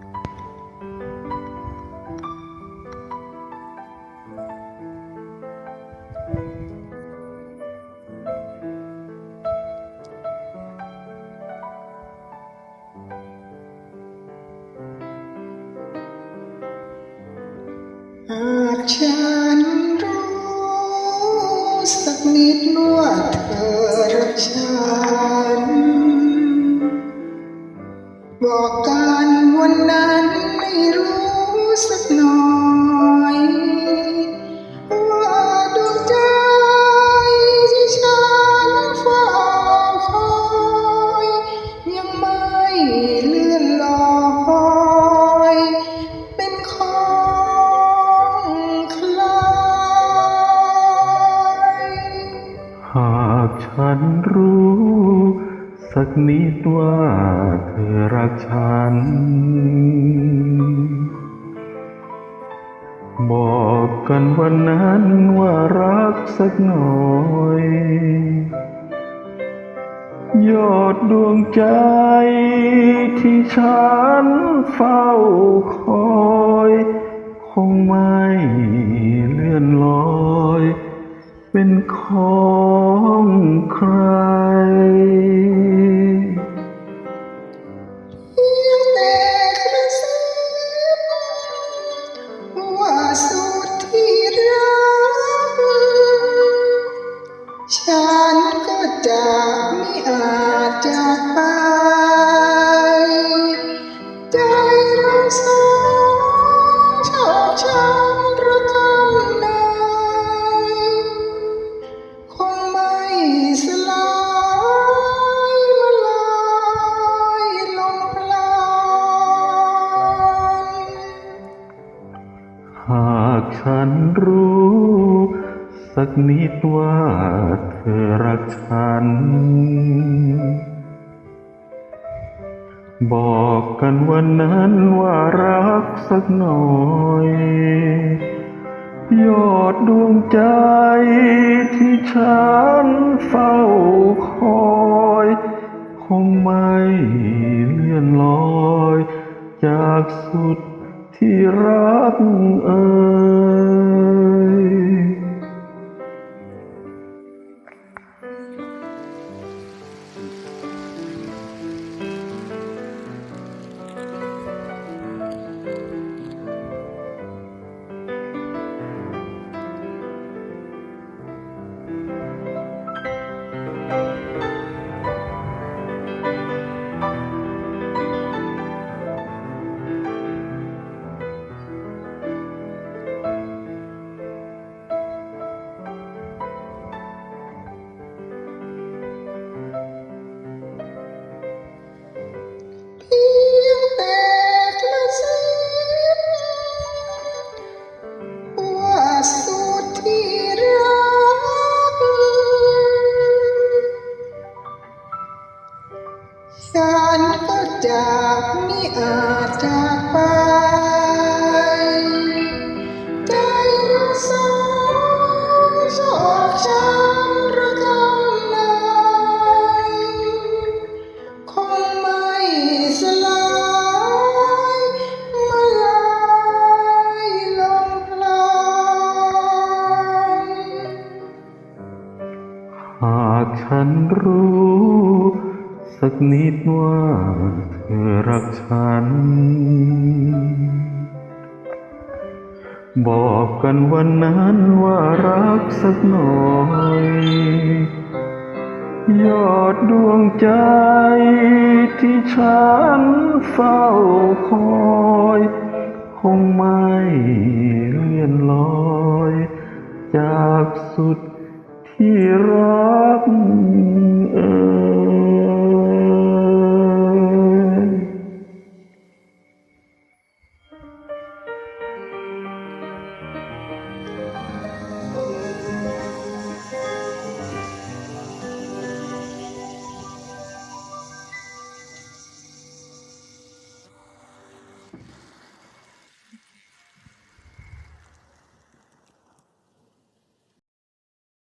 หากฉันรู้สักนิดว่าเธอรักฉันบอกกันากฉันรู้ สักนิดว่าเธอรักฉัน บอกกันวันนั้นว่ารักสักหน่อย ยอดดวงใจที่ฉันเฝ้าคอย คงไม่เลื่อนลอย เป็นของใคร ฉันรู้ สักนิดว่าเธอรักฉัน บอกกันวันนั้นว่ารักสักหน่อย ยอดดวงใจที่ฉันเฝ้าคอย คงไม่เลื่อนลอย จากสุด ที่รักเอ่ย รู้ สักนิดว่าเธอรักฉัน บอกกันวันนั้นว่ารักสักหน่อย ยอดดวงใจที่ฉันเฝ้าคอย คงไม่เลื่อนลอย จากสุด